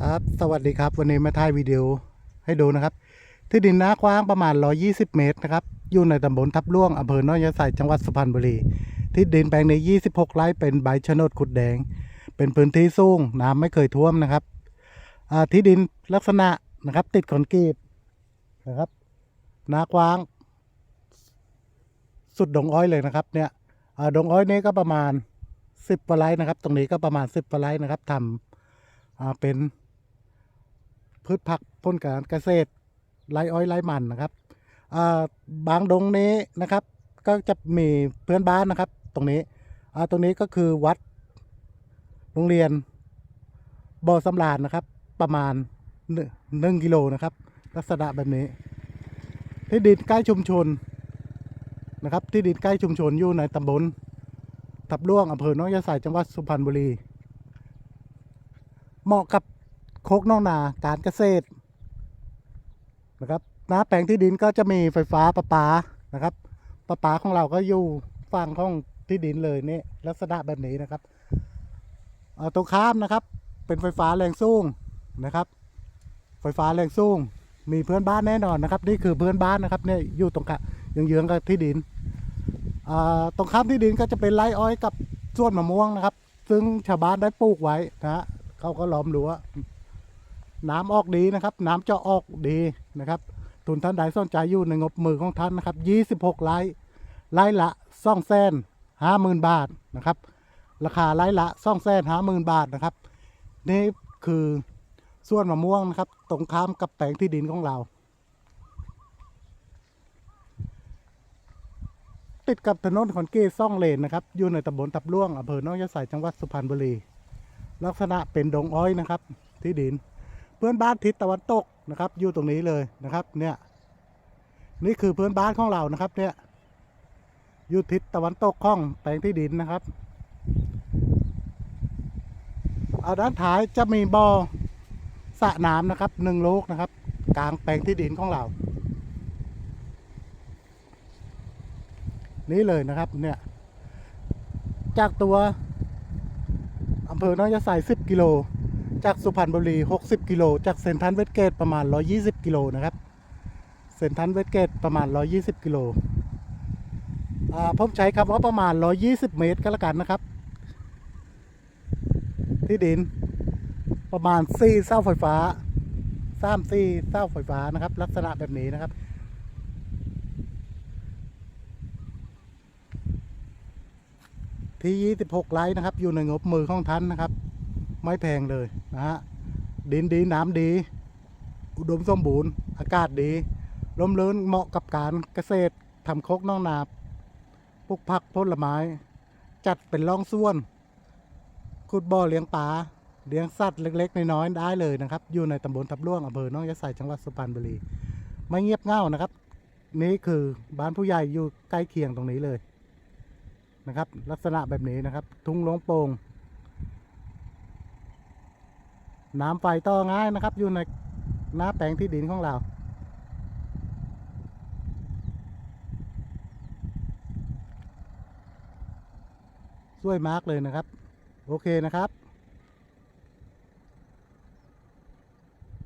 ครับ สวัสดีครับ วันนี้มาถ่ายวิดีโอให้ดูนะครับ ที่ดินน้ากว้างประมาณ 120 เมตรนะครับ อยู่ในตำบลทับล่วงอำเภอหนองยาไสจังหวัดสุพรรณบุรี ที่ดินแปลงนี้ 26 ไร่เป็นใบโฉนดขุดแดง เป็นพื้นที่สูงน้ำไม่เคยท่วมนะครับที่ดินลักษณะนะครับติดคอนกรีตนะครับน้ากว้าง สุดดงอ้อยเลยนะครับ เนี่ยอ่าดงอ้อยนี้ก็ประมาณ 10กว่าไร่นะครับ ตรงนี้ก็ประมาณ 10กว่าไร่นะครับทำเป็น พืชผักพ้นการเกษตรไร่อ้อยไรมันนะครับบางดงนี้นะครับ ก็จะมีเพื่อนบ้านนะครับ ตรงนี้ตรงนี้ก็คือวัดโรงเรียนบ่อสำราญนะครับ ประมาณหนึ่งกิโลนะครับ ลักษณะแบบนี้ ที่ดินใกล้ชุมชนนะครับ ที่ดินใกล้ชุมชนอยู่ในตำบลทับล่วงอำเภอหนองยาไสจังหวัดสุพรรณบุรี เหมาะกับ โคกนองนาการเกษตรนะครับน้าแปลงที่ดินก็จะมีไฟฟ้าประปานะครับประปาของเราก็อยู่ฝั่งของที่ดินเลยนี่ลักษณะแบบนี้นะครับตรงข้ามนะครับ เป็นไฟฟ้าแรงสูงนะครับ ไฟฟ้าแรงสูงมีเพื่อนบ้านแน่นอนนะครับ นี่คือเพื่อนบ้านนะครับเนี่ยอยู่ตรงข้ามเยื้องกับที่ดินตรงข้ามที่ดินก็จะเป็นไร่อ้อยกับส่วนมะม่วงนะครับ ซึ่งชาวบ้านได้ปลูกไว้นะฮะเขาก็ล้อมรั้ว น้ำออกดีนะครับ น้ำจะออกดีนะครับ ทุนท่านใดสนใจอยู่ในงบมือของท่านนะครับ 26ไร่ไร่ละสองแสนห้าหมื่นบาทนะครับ ราคาไร่ละสองแสนห้าหมื่นบาทนะครับ นี่คือส่วนมะม่วงนะครับ ตรงข้ามกับแปลงที่ดินของเรา ติดกับถนนคอนเกรีตซ่องเลนนะครับ อยู่ในตำบลตับล่วงอำเภอหนองยาไสจังหวัดสุพรรณบุรี ลักษณะเป็นดงอ้อยนะครับ ที่ดิน พื่อนบ้านทิศตะวันตกนะครับ อยู่ตรงนี้เลยนะครับเนี่ยนี่คือเพื่อนบ้านของเรานะครับ เนี่ยอยู่ทิศตะวันตกของแปลงที่ดินนะครับเอาด้านท้ายจะมีบ่อสระน้ำนะครับหนึ่งลูกนะครับ กลางแปลงที่ดินของเรา นี่เลยนะครับเนี่ยจากตัวอำเภอหนองยาไส10กิโล จากสุพรรณบุรี 60 กิโล จากเซนทันเวสเกตประมาณ 120 กิโลนะครับเซนทันเวสเกตประมาณ 120 กิโลอ่าผมใช้คำว่าประมาณ 120 เมตรก็แล้วกันนะครับ ที่ดินประมาณ4เสาไฟฟ้า3 4เสาไฟฟ้านะครับ ลักษณะแบบนี้นะครับ ที่ 26 ไร่นะครับ อยู่ในงบมือของท่านนะครับ ไม่แพงเลยนะฮะดินดีน้ำดี อุดมสมบูรณ์ อากาศดีลมเลื่นเหมาะกับการเกษตรทำโคกน้องนาปลูกผักผลไม้ จัดเป็นร่องส่วนขุดบ่อเลี้ยงปลาเลี้ยงสัตว์เล็ก ๆ น้อยๆได้เลยนะครับ อยู่ในตำบลทับล่วงอำเภอน้องยะไสจังหวัดสุพรรณบุรี ไม่เงียบเง่านะครับ นี่คือบ้านผู้ใหญ่อยู่ใกล้เคียงตรงนี้เลยนะครับ ลักษณะแบบนี้นะครับ ทุ่งลงโปง่ง น้ำไฟต่อง่ายนะครับ อยู่ในหน้าแปลงที่ดินของเรา สวยมากเลยนะครับ โอเคนะครับ